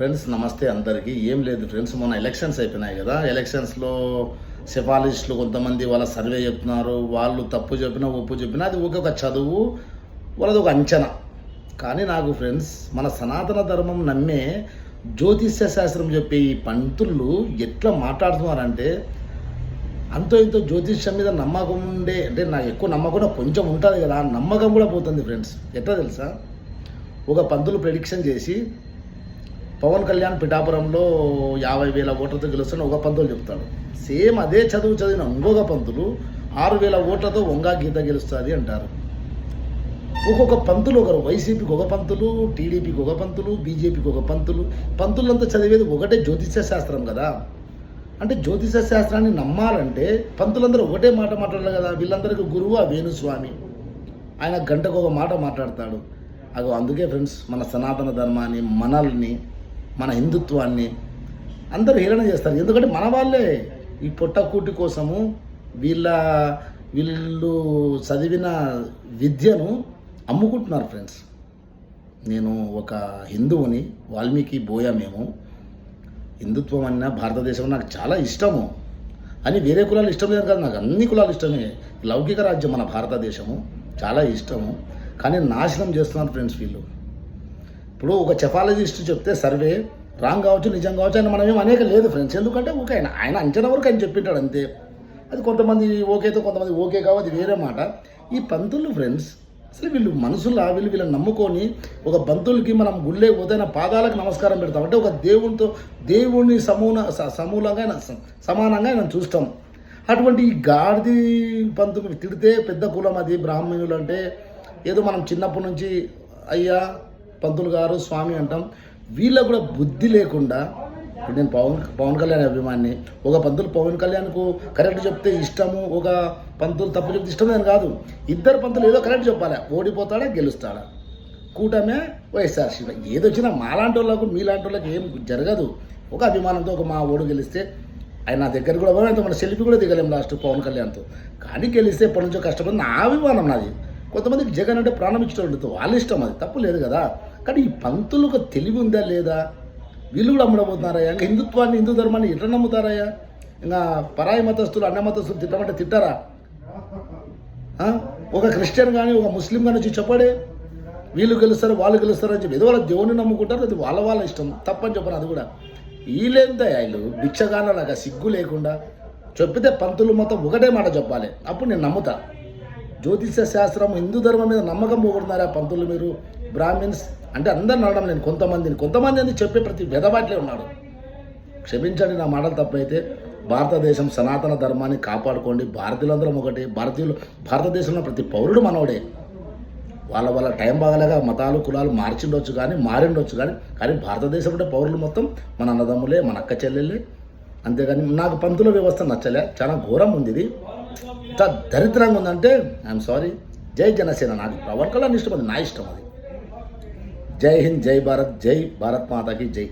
Friends నమస్తే అందరికీ. ఏం లేదు ఫ్రెండ్స్ మొన్న ఎలక్షన్స్ అయిపోయినాయి కదా. ఎలక్షన్స్లో సిఫాలిస్టులు కొంతమంది వాళ్ళ సర్వే చెప్తున్నారు. వాళ్ళు తప్పు చెప్పినా ఒప్పు చెప్పినా అది ఊరికే ఒక చదువు వాళ్ళది ఒక అంచనా. కానీ నాకు ఫ్రెండ్స్ మన సనాతన ధర్మం నమ్మే జ్యోతిష్య శాస్త్రం చెప్పే ఈ పంతులు ఎట్లా మాట్లాడుతున్నారంటే అంతో ఇంతో జ్యోతిష్యం మీద నమ్మకం ఉండే అంటే నాకు ఎక్కువ నమ్మకం కొంచెం ఉంటుంది కదా ఆ నమ్మకం కూడా పోతుంది ఫ్రెండ్స్. ఎట్లా తెలుసా? ఒక పంతులు ప్రెడిక్షన్ చేసి పవన్ కళ్యాణ్ పిఠాపురంలో యాభై వేల ఓట్లతో గెలుస్తాను ఒక పంతులు చెప్తాడు. సేమ్ అదే చదువు చదివిన ఇంకొక పంతులు ఆరు వేల ఓట్లతో వంగా గీత గెలుస్తుంది అంటారు. ఒక్కొక్క పంతులు ఒకరు వైసీపీకి ఒక పంతులు టీడీపీకి ఒక పంతులు బీజేపీకి ఒక పంతులు. పంతులంతా చదివేది ఒకటే జ్యోతిష్య శాస్త్రం కదా. అంటే జ్యోతిష శాస్త్రాన్ని నమ్మాలంటే పంతులందరూ ఒకటే మాట మాట్లాడాలి కదా. వీళ్ళందరికీ గురువు ఆ వేణుస్వామి. ఆయన గంటకు ఒక మాట మాట్లాడతాడు. అగో అందుకే ఫ్రెండ్స్ మన సనాతన ధర్మాన్ని మనల్ని మన హిందుత్వాన్ని అందరూ హేళన చేస్తారు. ఎందుకంటే మన వాళ్ళే ఈ పొట్టకూటి కోసము వీళ్ళ వీళ్ళు చదివిన విద్యను అమ్ముకుంటున్నారు ఫ్రెండ్స్. నేను ఒక హిందువుని వాల్మీకి బోయా మేము. హిందుత్వం అన్న భారతదేశం నాకు చాలా ఇష్టము. అని వేరే కులాలు ఇష్టం లేదు కాదు నాకు అన్ని కులాలు ఇష్టమే. లౌకిక రాజ్యం మన భారతదేశము చాలా ఇష్టము. కానీ నాశనం చేస్తున్నారు ఫ్రెండ్స్ వీళ్ళు. ఇప్పుడు ఒక చెఫాలజిస్ట్ చెప్తే సర్వే రాంగ్ కావచ్చు నిజం కావచ్చు అని మనం ఏం అనేక లేదు ఫ్రెండ్స్ ఎందుకంటే ఓకే ఆయన ఆయన అంచనా వరకు ఆయన చెప్పింటాడు అంతే. అది కొంతమంది ఓకేతో కొంతమంది ఓకే కావు అది వేరే మాట. ఈ పంతులు ఫ్రెండ్స్ అసలు వీళ్ళు మనసులో వీళ్ళు వీళ్ళని నమ్ముకొని ఒక బంతులకి మనం గుళ్ళే పోతే పాదాలకు నమస్కారం పెడతాం. అంటే ఒక దేవునితో దేవుని సమూన స- సమూలంగా ఆయన సమానంగా ఆయన చూస్తాం. అటువంటి ఈ గాడిది పంతుకు తిడితే పెద్ద కులం అది బ్రాహ్మణులు అంటే ఏదో మనం చిన్నప్పటి నుంచి అయ్యా పంతులు గారు స్వామి అంటాం. వీళ్ళకు కూడా బుద్ధి లేకుండా ఇప్పుడు నేను పవన్ పవన్ కళ్యాణ్ అభిమాని ఒక పంతులు పవన్ కళ్యాణ్కు కరెక్ట్ చెప్తే ఇష్టము ఒక పంతులు తప్పు చెప్తే ఇష్టం అని కాదు. ఇద్దరు పంతులు ఏదో కరెక్ట్ చెప్పాలి? ఓడిపోతాడా గెలుస్తాడా? కూటమే వైఎస్ఆర్సీపీ ఏదొచ్చినా మాలాంటి వాళ్ళకు మీలాంటి వాళ్ళకి ఏం జరగదు. ఒక అభిమానంతో ఒక మా ఓడు గెలిస్తే ఆయన నా దగ్గర కూడా పోయినంత మన సెల్ఫీ కూడా దిగలేం లాస్ట్ పవన్ కళ్యాణ్తో. కానీ గెలిస్తే ఎప్పటి నుంచో కష్టపడి నా అభిమానం నాది. కొంతమందికి జగన్ అంటే ప్రాణం ఇచ్చేవాళ్ళు వాళ్ళ ఇష్టం అది. తప్పు లేదు కదా. కానీ ఈ పంతులకు తెలివి ఉందా లేదా? వీళ్ళు కూడా అమ్మడబోతున్నారయ్యా. ఇంకా హిందుత్వాన్ని హిందూ ధర్మాన్ని ఎట్లా నమ్ముతారయ్యా? ఇంకా పరాయి మతస్థులు అన్న మతస్థులు తిట్టమంటే తిట్టారా? ఒక క్రిస్టియన్ కానీ ఒక ముస్లిం కానీ వచ్చి చెప్పడే? వీళ్ళు గెలుస్తారు వాళ్ళు గెలుస్తారు అని చెప్పి. ఏదో వాళ్ళ దేవుని నమ్ముకుంటారు అది వాళ్ళ వాళ్ళ ఇష్టం. తప్పని చెప్పరు అది కూడా. వీళ్ళేంత వీళ్ళు? భిక్షగానలాగా సిగ్గు లేకుండా చెప్పితే పంతులు మొత్తం ఒకటే మాట చెప్పాలి. అప్పుడు నేను నమ్ముతా. జ్యోతిష శాస్త్రం హిందూ ధర్మం మీద నమ్మకం పోగొడుతున్నారా పంతులు మీరు? బ్రాహ్మిన్స్ అంటే అందరు నడడం నేను కొంతమందిని కొంతమంది అని చెప్పే ప్రతి వెదబాట్లే ఉన్నాడు. క్షమించండి నా మాటలు తప్పైతే భారతదేశం సనాతన ధర్మాన్ని కాపాడుకోండి. భారతీయులందరం ఒకటి భారతీయులు భారతదేశంలో ప్రతి పౌరుడు మనోడే వాళ్ళ వాళ్ళ టైం బాగలేక మతాలు కులాలు మార్చిండొచ్చు కానీ మారిండొచ్చు కానీ కానీ భారతదేశం అంటే పౌరులు మొత్తం మన అన్నదమ్ములే మన అక్క చెల్లెళ్ళే. అంతేగాని నాకు పంతుల వ్యవస్థ నచ్చలే చాలా ఘోరం ఉంది ఇది. ఇంత దరిద్రంగా ఉందంటే ఐఎమ్ సారీ జై జనసేన నాకు పవన్ ఇష్టం అది నా ఇష్టం అది. జై హింద్ జై భారత్ జై భారత్ మాతాకి జై